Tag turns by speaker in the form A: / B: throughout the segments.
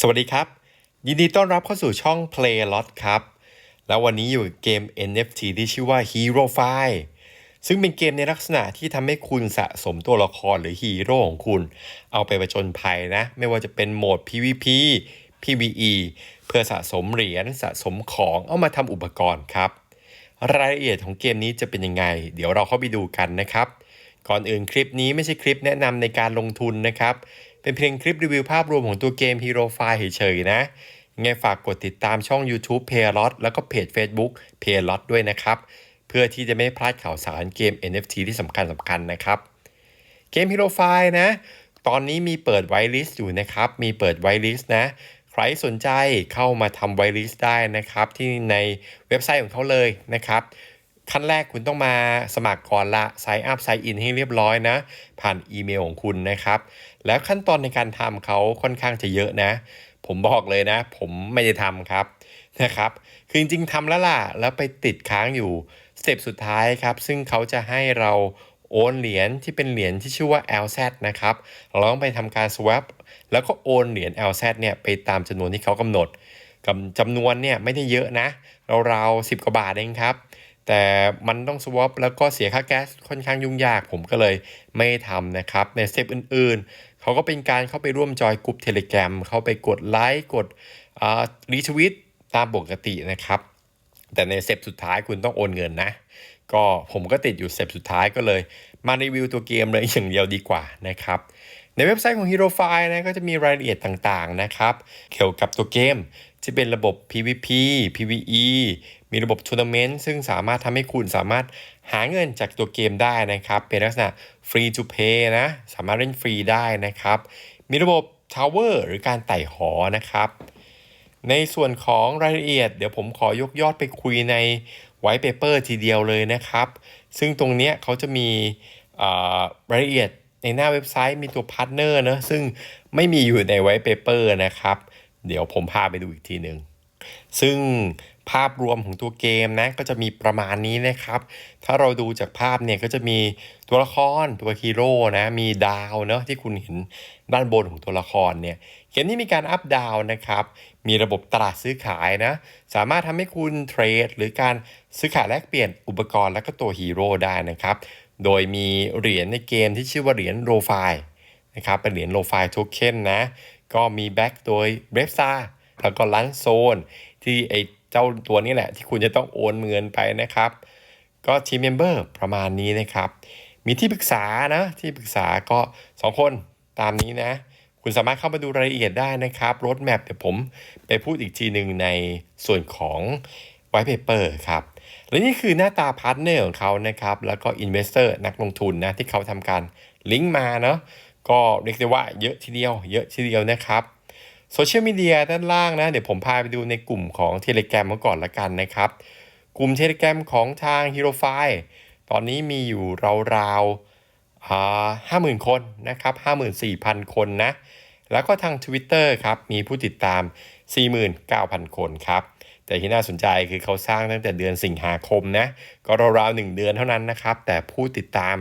A: สวัสดีครับ ยินดีต้อนรับเข้าสู่ช่อง Play Lot ครับ แล้ววันนี้อยู่กับเกม NFT ที่ชื่อว่า Hero f i ซึ่งเป็นเกมในลักษณะที่ทำให้คุณสะสมตัวละครหรือฮีโร่ของคุณ เอาไปประจนภัยนะ ไม่ว่าจะเป็นโหมด PVP PVE เพื่อสะสมเหรียญสะสมของเอามาทำอุปกรณ์ครับ รายละเอียดของเกมนี้จะเป็นยังไง เดี๋ยวเราเข้าไปดูกันนะครับ ก่อนอื่นคลิปนี้ไม่ใช่คลิปแนะนำในการลงทุนนะครับ เป็นเพียงคลิปรีวิวภาพรวมของตัวเกม Hero f i เฉยๆนะยังไงฝากกดติดตามช่อง YouTube p a y l o t แล้วก็เพจ Facebook p a y l o t ด้วยนะครับ เพื่อที่จะไม่พลาดข่าวสารเกม NFT ที่สำคัญสำคัญนะครับ เกม Hero f i นะ ตอนนี้มีเปิดไวลิสต์อยู่นะครับ มีเปิดไวลิสต์นะ ใครสนใจเข้ามาทำไวลิสต์ได้นะครับ ที่ในเว็บไซต์ของเขาเลยนะครับขั้นแรกคุณต้องมาสมัครก่อนละ sign up sign in ให้เรียบร้อยนะ ผ่านอีเมลของคุณนะครับ แล้วขั้นตอนในการทำเขาค่อนข้างจะเยอะนะ ผมบอกเลยนะ ผมไม่ได้ทำครับนะครับ คือจริงๆทำแล้วล่ะ แล้วไปติดค้างอยู่สเต็ปสุดท้ายครับ ซึ่งเขาจะให้เราโอนเหรียญที่เป็นเหรียญที่ชื่อว่า LZ นะครับเราต้องไปทำการ swap แล้วก็โอนเหรียญ LZ เนี่ยไปตามจำนวนที่เขากำหนดกำจำนวนเนี่ยไม่ได้เยอะนะเราวๆ10กว่าบาทเองครับ แต่มันต้อง swap แล้วก็เสียค่าแก๊สค่อนข้างยุ่งยาก ผมก็เลยไม่ทำนะครับ ในสเต็ปอื่นๆ เขาก็เป็นการเข้าไปร่วมจอยกลุ่มเทเลแกรมเข้าไปกดไลค์กดรีทวิตตามปกตินะครับ แต่ในสเต็ปสุดท้ายคุณต้องโอนเงินนะ ก็ผมก็ติดอยู่สเต็ปสุดท้ายก็เลย มารีวิวตัวเกมเลยอย่างเดียวดีกว่านะครับ ในเว็บไซต์ของ Hero f i นะก็จะมีรายละเอียดต่างๆนะครับเกี่ยวกับตัวเกมที่เป็นระบบ PVP PVE มีระบบทัวร์นาเมนต์ซึ่งสามารถทำให้คุณสามารถหาเงินจากตัวเกมได้นะครับ เป็นลักษณะ free to Pay นะ สามารถเล่นฟรีได้นะครับ มีระบบ Tower หรือการไต่หอนะครับ ในส่วนของรายละเอียด เดี๋ยวผมขอยกยอดไปคุยในไวท์เปเปอร์ทีเดียวเลยนะครับ ซึ่งตรงเนี้ยเขาจะมีรายละเอียด ในหน้าเว็บไซต์มีตัวพาร์ทเนอร์นะซึ่งไม่มีอยู่ในไวท์เปเปอร์นะครับ เดี๋ยวผมพาไปดูอีกทีหนึ่งซึ่งภาพรวมของตัวเกมนะก็จะมีประมาณนี้นะครับ ถ้าเราดูจากภาพเนี่ยก็จะมีตัวละครตัวฮีโร่นะมีดาวเนาะที่คุณเห็นด้านบนของตัวละครเนี่ยเกมนี้มีการอัพดาวนะครับ มีระบบตลาดซื้อขายนะ สามารถทำให้คุณเทรด หรือการซื้อขายแลกเปลี่ยนอุปกรณ์และก็ตัวฮีโร่ได้นะครับ โดยมีเหรียญในเกมที่ชื่อว่าเหรียญโรไฟนะครับ เป็นเหรียญโรไฟโทเค็นนะ ก็มีแบ็กโดยเบรฟซาแล้วก็ลันโซน ที่ไอเจ้าตัวนี้แหละ ที่คุณจะต้องโอนเงินไปนะครับ ก็ทีมเมมเบอร์ประมาณนี้นะครับ มีที่ปรึกษานะ ที่ปรึกษาก็ 2 คนตามนี้นะ คุณสามารถเข้ามาดูรายละเอียดได้นะครับรถแมพเดี๋ยวผมไปพูดอีกทีหนึ่งในส่วนของไวท์เพเปอร์ครับ และนี่คือหน้าตาพาร์ทเนอร์ของเขานะครับ แล้วก็อินเวสเตอร์นักลงทุนนะที่เขาทำการลิงก์มาเนาะก็เรียกได้ว่าเยอะทีเดียว เยอะทีเดียวนะครับโซเชียลมีเดียด้านล่างนะเดี๋ยวผมพาไปดูในกลุ่มของ Telegram มาก่อนละกันนะครับ กลุ่ม Telegram ของทาง Hero f i ตอนนี้มีอยู่ราวๆห้าหมื่นคนนะครับ54,000คนนะ แล้วก็ทาง Twitter ครับมีผู้ติดตาม 49,000 คนครับ แต่ที่น่าสนใจคือเขาสร้างตั้งแต่เดือนสิงหาคมนะก็ราวๆ1เดือนเท่านั้นนะครับ แต่ผู้ติดตาม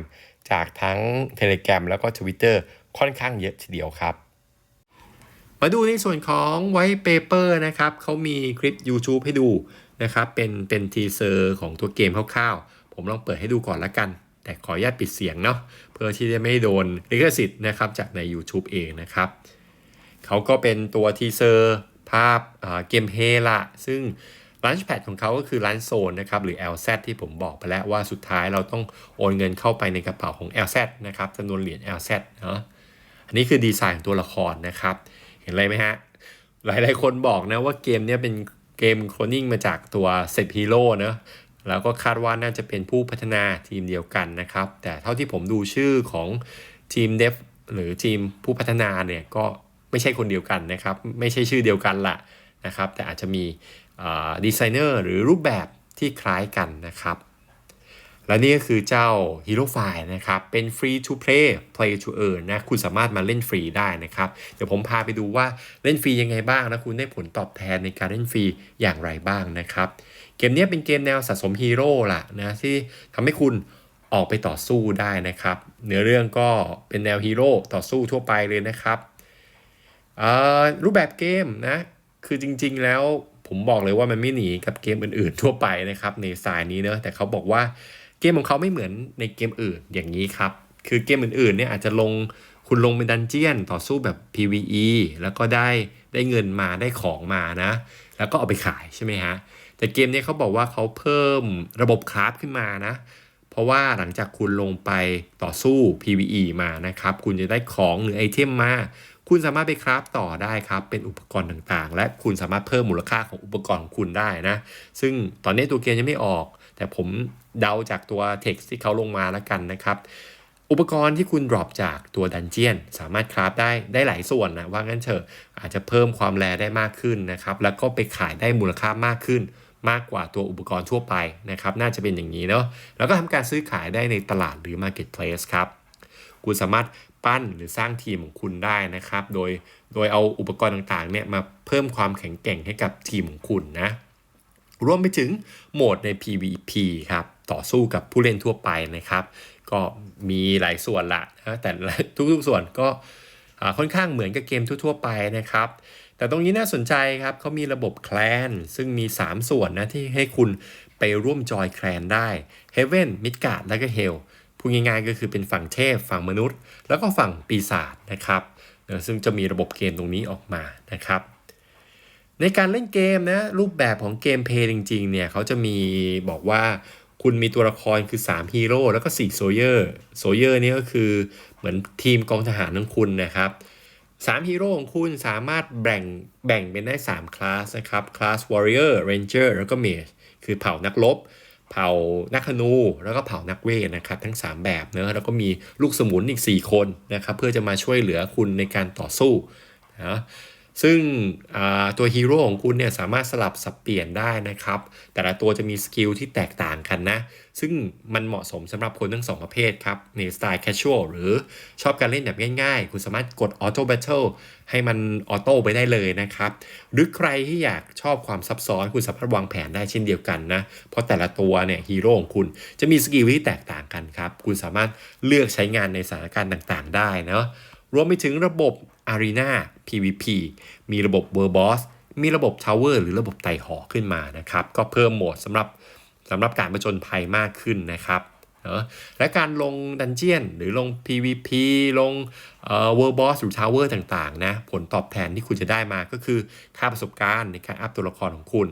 A: จากทั้ง Telegram แล้วก็ Twitter ค่อนข้างเยอะทีเดียวครับ มาดูในส่วนของไวท์เปเปอร์นะครับเขามีคลิป YouTube ให้ดูนะครับ เป็นเป็นทีเซอร์ของตัวเกมคร่าวๆ ผมลองเปิดให้ดูก่อนละกัน แต่ขออนุญาตปิดเสียงเนาะเพื่อที่จะไม่โดนลิขสิทธิ์นะครับจากใน YouTube เองนะครับเขาก็เป็นตัวทีเซอร์าพเกมเพลย์ละซึ่งลันช์แพดของเขาก็คือลันโซนนะครับ หรือ LZ ที่ผมบอกไปแล้วว่าสุดท้ายเราต้องโอนเงินเข้าไปในกระเป๋าของ LZ นะครับจำนวนเหรียญ LZ เนาะอันนี้คือดีไซน์ของตัวละครนะครับ เห็นอะไรไหมฮะ หลายหลายคนบอกนะว่าเกมนี้เป็นเกมโคลนนิ่งมาจากตัวเซตฮีโร่เนะแล้วก็คาดว่าน่าจะเป็นผู้พัฒนาทีมเดียวกันนะครับ แต่เท่าที่ผมดูชื่อของทีมเดฟหรือทีมผู้พัฒนาเนี่ยก็ ไม่ใช่คนเดียวกันนะครับ ไม่ใช่ชื่อเดียวกันละนะครับ แต่อาจจะมีดีไซเนอร์หรือรูปแบบที่คล้ายกันนะครับ และนี่ก็คือเจ้า Hero f i นะครับ เป็น free to play play to earn นะ คุณสามารถมาเล่นฟรีได้นะครับ เดี๋ยวผมพาไปดูว่าเล่นฟรียังไงบ้างนะ คุณได้ผลตอบแทนในการเล่นฟรีอย่างไรบ้างนะครับ เกมนี้เป็นเกมแนวสะสมฮีโร่ล่ะนะที่ทำให้คุณออกไปต่อสู้ได้นะครับ เนื้อเรื่องก็เป็นแนวฮีโร่ต่อสู้ทั่วไปเลยนะครับ รูปแบบเกมนะ คือจริง ๆ แล้วผมบอกเลยว่ามันไม่หนีกับเกมอื่น ๆ ทั่วไปนะครับ ในสายนี้เนอะแต่เขาบอกว่าเกมของเขาไม่เหมือนในเกมอื่นอย่างนี้ครับ คือเกมอื่นๆเนี่ยอาจจะลงคุณลงเป็นดันเจียนต่อสู้แบบ PVE แล้วก็ได้ได้เงินมาได้ของมานะ แล้วก็เอาไปขายใช่ไหมฮะ แต่เกมเนี้เขาบอกว่าเขาเพิ่มระบบคราฟขึ้นมานะ เพราะว่าหลังจากคุณลงไปต่อสู้ PVE มานะครับ คุณจะได้ของหรือไอเทมมา คุณสามารถไปคราฟต่อได้ครับ เป็นอุปกรณ์ต่างๆ และคุณสามารถเพิ่มมูลค่าของอุปกรณ์ของคุณได้นะ ซึ่งตอนนี้ตัวเกมยังไม่ออก แต่ผมเดาจากตัว text ที่เขาลงมาแล้วกันนะครับ อุปกรณ์ที่คุณ drop จากตัวดันเจียน สามารถคราฟได้ได้หลายส่วนนะว่างั้นเถอะอาจจะเพิ่มความแรได้มากขึ้นนะครับ แล้วก็ไปขายได้มูลค่ามากขึ้นมากกว่าตัวอุปกรณ์ทั่วไปนะครับ น่าจะเป็นอย่างนี้เนาะแล้วก็ทำการซื้อขายได้ในตลาดหรือ marketplace ครับ คุณสามารถ ปั้นหรือสร้างทีมของคุณได้นะครับ โดยโดยเอาอุปกรณ์ต่างๆเนี่ยมาเพิ่มความแข็งแกร่งให้กับทีมของคุณนะรวมไปถึงโหมดใน PVP ครับต่อสู้กับผู้เล่นทั่วไปนะครับ ก็มีหลายส่วนละนะแต่ทุกๆส่วนก็ค่อนข้างเหมือนกับเกมทั่วๆไปนะครับ แต่ตรงนี้น่าสนใจครับเขามีระบบแคลน ซึ่งมี 3 ส่วนนะที่ให้คุณไปร่วมจอยแคลนได้ Heaven Midgard และก็ Hell พูดง่ายๆก็คือเป็นฝั่งเทพ ฝั่งมนุษย์ แล้วก็ฝั่งปีศาจนะครับซึ่งจะมีระบบเกมตรงนี้ออกมานะครับ ในการเล่นเกมนะรูปแบบของเกมเพย์จริงๆเนี่ยเขาจะมีบอกว่าคุณมีตัวละครคือ 3 ฮีโร่แล้วก็ 4 โซเยอร์โซเยอร์นี่ก็คือเหมือนทีมกองทหารของคุณนะครับ3ฮีโร่ของคุณสามารถแบ่งแบ่งเป็นได้ 3 คลาสนะครับคลาส Warrior Ranger แล้วก็ Mage คือเผ่านักรบ เผ่านักธนูแล้วก็เผ่านักเวทนะครับทั้ง 3 แบบเนอะแล้วก็มีลูกสมุนอีก 4 คนนะครับเพื่อจะมาช่วยเหลือคุณในการต่อสู้นะซึ่งตัวฮีโร่ของคุณเนี่ยสามารถสลับสับเปลี่ยนได้นะครับ แต่ละตัวจะมีสกิลที่แตกต่างกันนะ ซึ่งมันเหมาะสมสำหรับคนทั้งสองประเภทครับในสไตล์แคชชวลหรือชอบการเล่นแบบง่ายๆ คุณสามารถกดออโต้แบทเทิล ให้มันออโต้ไปได้เลยนะครับ หรือใครที่อยากชอบความซับซ้อนคุณสามารถวางแผนได้เช่นเดียวกันนะ เพราะแต่ละตัวเนี่ยฮีโร่ของคุณจะมีสกิลที่แตกต่างกันครับ คุณสามารถเลือกใช้งานในสถานการณ์ต่างๆ ได้เนาะรวมไปถึงระบบ Arena PVP มีระบบ World Boss มีระบบ Tower หรือระบบไต่หอขึ้นมานะครับ ก็เพิ่มโหมดสำหรับสำหรับการประจนภัยมากขึ้นนะครับ เนอะและการลงดันเจียน หรือลง PVP ลงเอ่อ World Boss หรือ Tower ต่างๆ นะ ผลตอบแทนที่คุณจะได้มาก็คือค่าประสบการณ์ในการอัพตัวละครของคุณ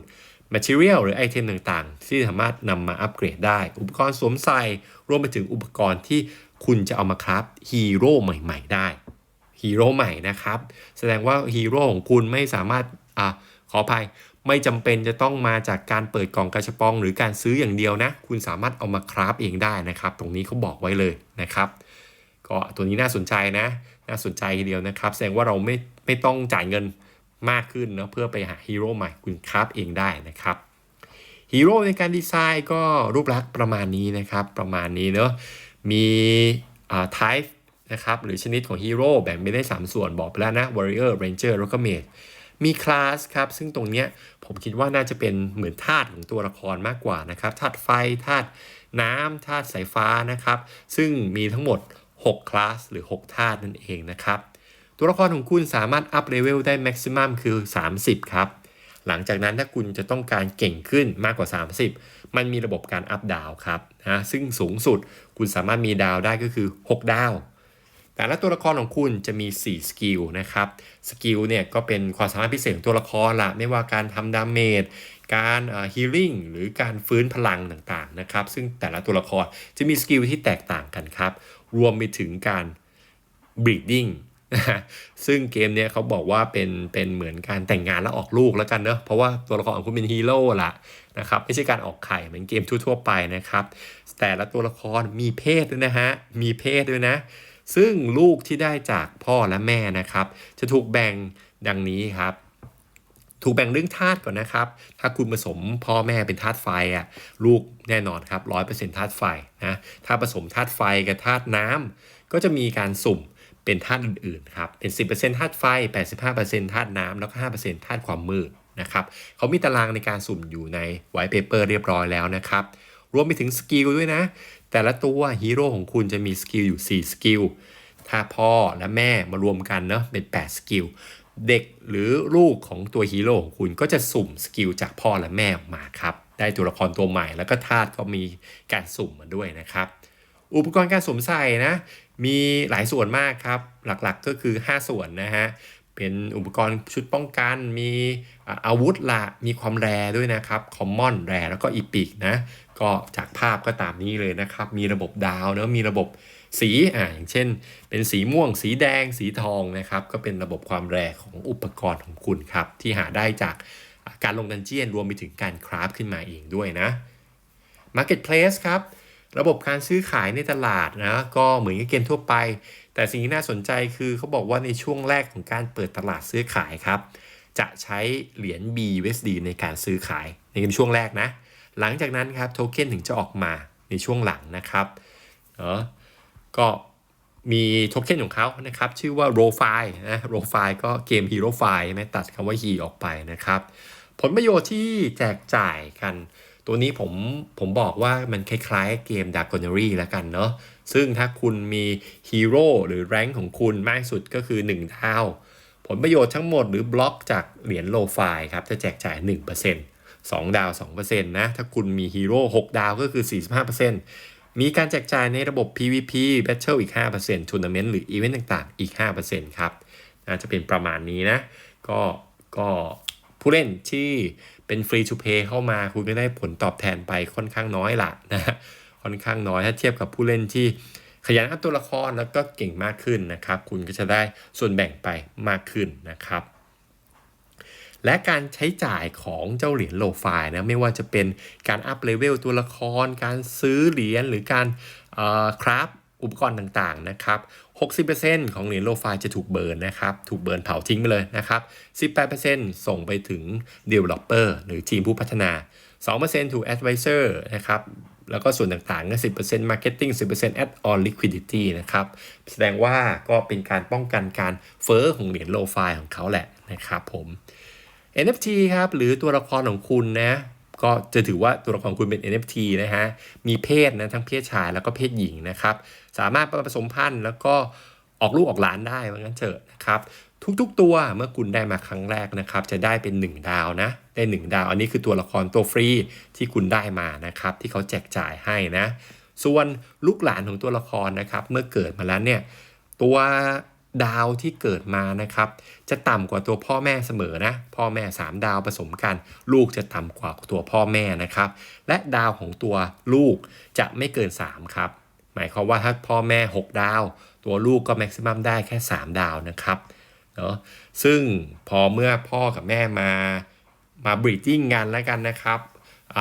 A: Material หรือไอเทมต่างๆ ที่สามารถนำมาอัปเกรดได้ อุปกรณ์สวมใส่รวมไปถึงอุปกรณ์ที่คุณจะเอามาคราฟฮีโร่ใหม่ ๆ ได้ฮีโร่ใหม่นะครับ แสดงว่าฮีโร่ของคุณไม่สามารถอะขออภัย ไม่จำเป็นจะต้องมาจากการเปิดกล่องกระชับปองหรือการซื้ออย่างเดียวนะ คุณสามารถเอามาคราฟเองได้นะครับ ตรงนี้เขาบอกไว้เลยนะครับ ก็ตัวนี้น่าสนใจนะ น่าสนใจทีเดียวนะครับ แสดงว่าเราไม่ไม่ต้องจ่ายเงินมากขึ้นเนาะเพื่อไปหาฮีโร่ใหม่คุณคราฟเองได้นะครับฮีโร่ในการดีไซน์ก็รูปลักษณ์ประมาณนี้นะครับ ประมาณนี้เนาะมีอ่า type นะครับหรือชนิดของฮีโร่แบ่งเป็นได้ 3 ส่วนบอกไปแล้วนะ warrior ranger แล้วก็ mage มีคลาสครับ ซึ่งตรงเนี้ยผมคิดว่าน่าจะเป็นเหมือนธาตุของตัวละครมากกว่านะครับธาตุไฟธาตุน้ำธาตุสายฟ้านะครับ ซึ่งมีทั้งหมด 6 คลาส หรือ 6 ธาตุนั่นเองนะครับ ตัวละครของคุณสามารถอัพเลเวลได้แม็กซิมัมคือ 30 ครับ หลังจากนั้นถ้าคุณจะต้องการเก่งขึ้นมากกว่า 30 มันมีระบบการอัพดาวครับนะซึ่งสูงสุดคุณสามารถมีดาวได้ก็คือ 6 ดาว แต่ละตัวละครของคุณจะมี 4 สกิลนะครับ สกิลเนี่ยก็เป็นความสามารถพิเศษของตัวละครละไม่ว่าการทำดาเมจ การฮีลิ่งหรือการฟื้นพลังต่างๆนะครับ ซึ่งแต่ละตัวละครจะมีสกิลที่แตกต่างกันครับ รวมไปถึงการ breeding นะฮะซึ่งเกมเนี้ยเขาบอกว่าเป็นเป็นเหมือนการแต่งงานแล้วออกลูกแล้วกันเนอะเพราะว่าตัวละครของคุณเป็นฮีโร่ละนะครับไม่ใช่การออกไข่เหมือนเกมทั่วๆไปนะครับ แต่ละตัวละครมีเพศด้วยนะฮะมีเพศด้วยนะ ซึ่งลูกที่ได้จากพ่อและแม่นะครับ จะถูกแบ่งดังนี้ครับ ถูกแบ่งเรื่องธาตุก่อนนะครับ ถ้าคุณผสมพ่อแม่เป็นธาตุไฟอะลูกแน่นอนครับร้อยเปอร์เซ็นต์ธาตุไฟนะถ้าผสมธาตุไฟกับธาตุน้ำก็จะมีการสุ่มเป็นธาตุอื่นๆครับเป็น 10%ธาตุไฟ 85%ธาตุน้ำแล้วก็ 5%ธาตุความมืดนะครับเขามีตารางในการสุ่มอยู่ในไวท์เปเปอร์เรียบร้อยแล้วนะครับ รวมไปถึงสกิลด้วยนะ แต่ละตัวฮีโร่ของคุณจะมีสกิลอยู่ 4 สกิล ถ้าพ่อและแม่มารวมกันเนาะเป็น 8 สกิล เด็กหรือลูกของตัวฮีโร่ของคุณก็จะสุ่มสกิลจากพ่อและแม่ออกมาครับ ได้ตัวละครตัวใหม่แล้วก็ธาตุก็มีการสุ่มมาด้วยนะครับ อุปกรณ์การสวมใส่นะ มีหลายส่วนมากครับ หลักๆก็คือ 5 ส่วนนะฮะเป็นอุปกรณ์ชุดป้องกัน มีอาวุธละ มีความแรด้วยนะครับ คอมมอนแรแล้วก็อีพิกนะ ก็จากภาพก็ตามนี้เลยนะครับ มีระบบดาวเนอะมีระบบสีอ่าอย่างเช่น เป็นสีม่วง สีแดง สีทองนะครับ ก็เป็นระบบความแรงของอุปกรณ์ของคุณครับ ที่หาได้จากการลงดันเจียนรวมไปถึงการคราฟขึ้นมาเองด้วยนะ Marketplace ครับ ระบบการซื้อขายในตลาดนะก็เหมือนกับเกมทั่วไป แต่สิ่งที่น่าสนใจคือเขาบอกว่าในช่วงแรกของการเปิดตลาดซื้อขายครับ จะใช้เหรียญ BUSD ในการซื้อขายในช่วงแรกนะ หลังจากนั้นครับโทเค็นถึงจะออกมาในช่วงหลังนะครับเนาะก็มีโทเค็นของเขานะครับ ชื่อว่า r o f i นะ r o f i ก็เกม Hero f i ใช่ไหมตัดคำว่า He ออกไปนะครับ ผลประโยชน์ที่แจกจ่ายกัน ตัวนี้ผมผมบอกว่ามันคล้ายๆเกม d a r k o n e r y แล้วกันเนาะซึ่งถ้าคุณมีฮีโร่หรือแรงของคุณมากสุดก็คือ1เท่าผลประโยชน์ทั้งหมดหรือบล็อกจากเหรียญโลไฟครับจะแจกจ่าย 1% 2 ดาว 2%นะ ถ้าคุณมีฮีโร่6ดาวก็คือ 45%มีการแจกจ่ายในระบบ PVP Battle อีก 5% Tournament หรืออีเวนต์ต่างๆ อีก 5%ครับน่าจะเป็นประมาณนี้นะ ก็ก็ผู้เล่นที่เป็นฟรี to play เข้ามาคุณก็ได้ผลตอบแทนไปค่อนข้างน้อยละนะค่อนข้างน้อยถ้าเทียบกับผู้เล่นที่ขยันอัพตัวละครแล้วก็เก่งมากขึ้นนะครับ คุณก็จะได้ส่วนแบ่งไปมากขึ้นนะครับ และการใช้จ่ายของเจ้าเหรียญโลไฟนะไม่ว่าจะเป็นการอัพเลเวลตัวละคร การซื้อเหรียญหรือการคราฟอุปกรณ์ต่างๆนะครับ 60%ของเหรียญโลไฟจะถูกเบิร์นนะครับ ถูกเบิร์นเผาทิ้งไปเลยนะครับ 18%ส่งไปถึง Developer หรือทีมผู้พัฒนา 2%ถูก Advisor นะครับ แล้วก็ส่วนต่างๆก็ 10% Marketing 10% Add-on Liquidity นะครับ แสดงว่าก็เป็นการป้องกันการเฟอ้อของเหรียญโลไฟของเขาแหละนะครับผม NFT ครับหรือตัวละครของคุณนะก็จะถือว่าตัวละครคุณเป็น NFT นะฮะ มีเพศนะทั้งเพศชายแล้วก็เพศหญิงนะครับ สามารถผสมพันธุ์แล้วก็ออกลูกออกหลานได้ว่างั้นเถอะนะครับ ทุกๆตัวเมื่อคุณได้มาครั้งแรกนะครับ จะได้เป็น 1 ดาวนะ ได้ 1 ดาว อันนี้คือตัวละครตัวฟรีที่คุณได้มานะครับ ที่เขาแจกจ่ายให้นะ ส่วนลูกหลานของตัวละครนะครับ เมื่อเกิดมาแล้วเนี่ย ตัว ดาวที่เกิดมานะครับ จะต่ำกว่าตัวพ่อแม่เสมอนะ พ่อแม่ 3 ดาวผสมกัน ลูกจะต่ำกว่าตัวพ่อแม่นะครับ และดาวของตัวลูกจะไม่เกิน 3 ครับ หมายความว่าถ้าพ่อแม่ 6 ดาว ตัวลูกก็แม็กซิมัมได้แค่ 3 ดาวนะครับเนาะซึ่งพอเมื่อพ่อกับแม่มามาบรีดดิ้งกันแล้วกันนะครับ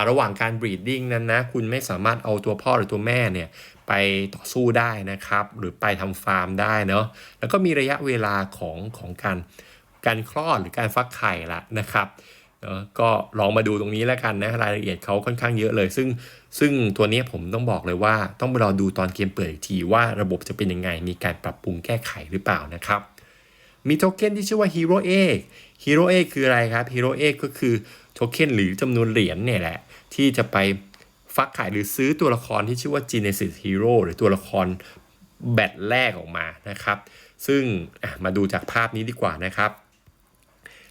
A: ระหว่างการบรีดดิ้งนั้นนะคุณไม่สามารถเอาตัวพ่อหรือตัวแม่เนี่ย ไปต่อสู้ได้นะครับ หรือไปทำฟาร์มได้เนาะแล้วก็มีระยะเวลาของของการการคลอดหรือการฟักไข่ละนะครับเนาะก็ลองมาดูตรงนี้แล้วกันนะรายละเอียดเขาค่อนข้างเยอะเลย ซึ่งซึ่งตัวนี้ผมต้องบอกเลยว่าต้องไปรอดูตอนเกมเปิดอีกทีว่าระบบจะเป็นยังไง มีการปรับปรุงแก้ไขหรือเปล่านะครับมีโทเค็นที่ชื่อว่า Hero Egg Hero Egg คืออะไรครับ Hero Egg ก็คือโทเค็นหรือจำนวนเหรียญเนี่ยแหละ ที่จะไป ฟักขายหรือซื้อตัวละครที่ชื่อว่า Genesis Hero หรือตัวละครแบตแรกออกมานะครับ ซึ่งมาดูจากภาพนี้ดีกว่านะครับ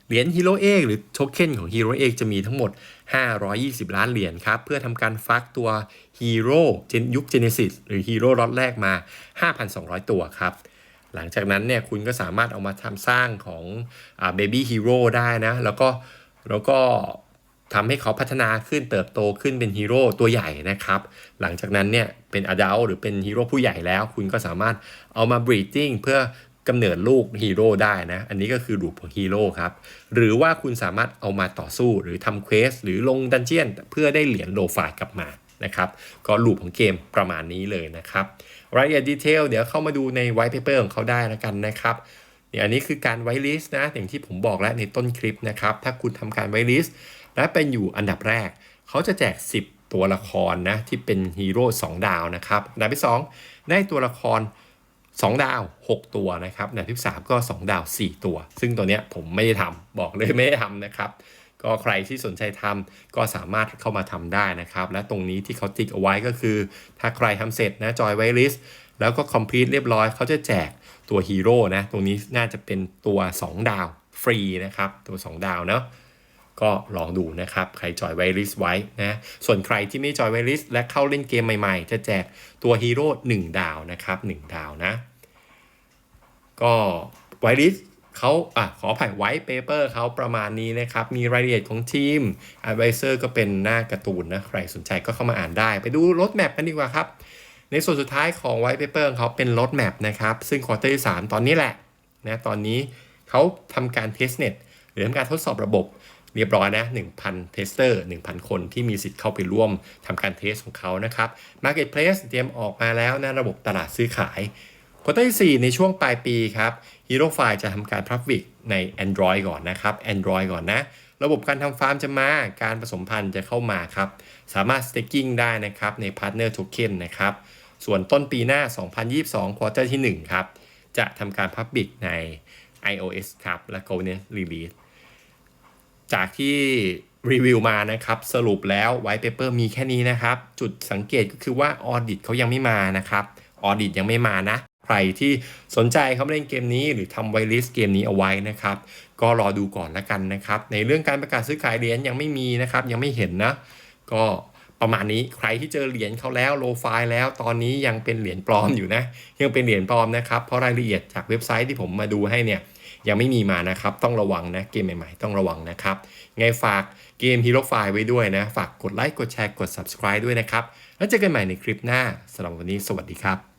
A: เหรียญ Hero Egg หรือโทเค็นของ Hero Egg จะมีทั้งหมด 520 ล้านเหรียญครับ เพื่อทำการฟักตัว Hero ยุค Genesis หรือ Hero ล็อตแรกมา 5,200 ตัวครับ หลังจากนั้นเนี่ยคุณก็สามารถเอามาทำสร้างของอ่า Baby Hero ได้นะ แล้วก็แล้วก็ ทำให้เขาพัฒนาขึ้นเติบโตขึ้นเป็นฮีโร่ตัวใหญ่นะครับ หลังจากนั้นเนี่ยเป็นอดัลหรือเป็นฮีโร่ผู้ใหญ่แล้ว คุณก็สามารถเอามาบรีดดิ้งเพื่อกำเนิดลูกฮีโร่ได้นะ อันนี้ก็คือรูปของฮีโร่ครับ หรือว่าคุณสามารถเอามาต่อสู้หรือทำเควสหรือลงดันเจียน เพื่อได้เหรียญโลฟายกลับมานะครับ ก็รูปของเกมประมาณนี้เลยนะครับรายละเอียดดีเทลเดี๋ยวเข้ามาดูในไวท์เพเปอร์ของเขาได้แล้วกันนะครับเนี่ยอันนี้คือการไวลิสต์นะอย่างที่ผมบอกแล้วในต้นคลิปนะครับ ถ้าคุณทำการไวลิสต์ และเป็นอยู่อันดับแรก เขาจะแจก 10 ตัวละครนะที่เป็นฮีโร่2ดาวนะครับอันดับที่ 2 ได้ตัวละคร 2 ดาว 6 ตัวนะครับอันดับที่ 3 ก็ 2 ดาว 4 ตัว ซึ่งตัวเนี้ยผมไม่ได้ทำบอกเลยไม่ได้ทำนะครับก็ใครที่สนใจทำก็สามารถเข้ามาทำได้นะครับ และตรงนี้ที่เขาติ๊กเอาไว้ก็คือ ถ้าใครทำเสร็จนะจอยไวลิสแล้วก็ complete เรียบร้อย เขาจะแจกตัวฮีโร่นะ ตรงนี้น่าจะเป็นตัว 2 ดาวฟรีนะครับ ตัว 2 ดาวเนาะ ก็ลองดูนะครับ ใครจอยไวลิสไว้นะ ส่วนใครที่ไม่จอยไวลิสและเข้าเล่นเกมใหม่ๆ จะแจกตัวฮีโร่1ดาวนะครับ 1 ดาวนะ ก็ไวลิสเขาอะขออภัยไวท์เปเปอร์เขาประมาณนี้นะครับ มีรายละเอียดของทีม Advisor ก็เป็นหน้าการ์ตูนนะ ใครสนใจก็เข้ามาอ่านได้ ไปดูรถแมพกันดีกว่าครับ ในส่วนสุดท้ายของ White Paper ของเขาเป็นรถแมพนะครับ ซึ่งควอเตอร์ที่3ตอนนี้แหละนะตอนนี้เขาทำการเทสเน็ตหรือทำการทดสอบระบบ เรียบร้อยนะ 1,000 เทสเตอร์ 1,000 คนที่มีสิทธิ์เข้าไปร่วมทำการเทสของเขานะครับ Marketplace เตรียมออกมาแล้วนะระบบตลาดซื้อขายควอเตอร์ที่4ในช่วงปลายปีครับ Hero f i จะทำการพับวิกใน Android ก่อนนะครับ Android ก่อนนะ ระบบการทำฟาร์มจะมา การผสมพันธุ์จะเข้ามาครับ สามารถ staking ได้นะครับใน Partner Token นะครับ ส่วนต้นปีหน้า 2022ควอเตอร์ที่ 1 ครับ จะทำการพับบิกใน iOS ครับ และก็เนี่ย release จากที่รีวิวมานะครับ สรุปแล้วไว t ์เปเปอร์มีแค่นี้นะครับ จุดสังเกตก็คือว่าออดิตเขายังไม่มานะครับออดิตยังไม่มานะ ใครที่สนใจเขามาเล่นเกมนี้ หรือทำไวลิสเกมนี้เอาไว้นะครับ ก็รอดูก่อนละกันนะครับ ในเรื่องการประกาศซื้อขายเหรียญยังไม่มีนะครับ ยังไม่เห็นนะ ก็ประมาณนี้ใครที่เจอเหรียญเขาแล้วโลไฟล์แล้วตอนนี้ยังเป็นเหรียญปลอมอยู่นะ ยังเป็นเหรียญปลอมนะครับ เพราะรายละเอียดจากเว็บไซต์ที่ผมมาดูให้เนี่ย ยังไม่มีมานะครับ ต้องระวังนะเกมใหม่ๆ ต้องระวังนะครับ ไงฝากเกม Hero f i ไว้ด้วยนะ ฝากกดไลค์กดแชร์กด subscribe ด้วยนะครับ แล้วเจอกันใหม่ในคลิปหน้าสำหรับวันนี้สวัสดีครับ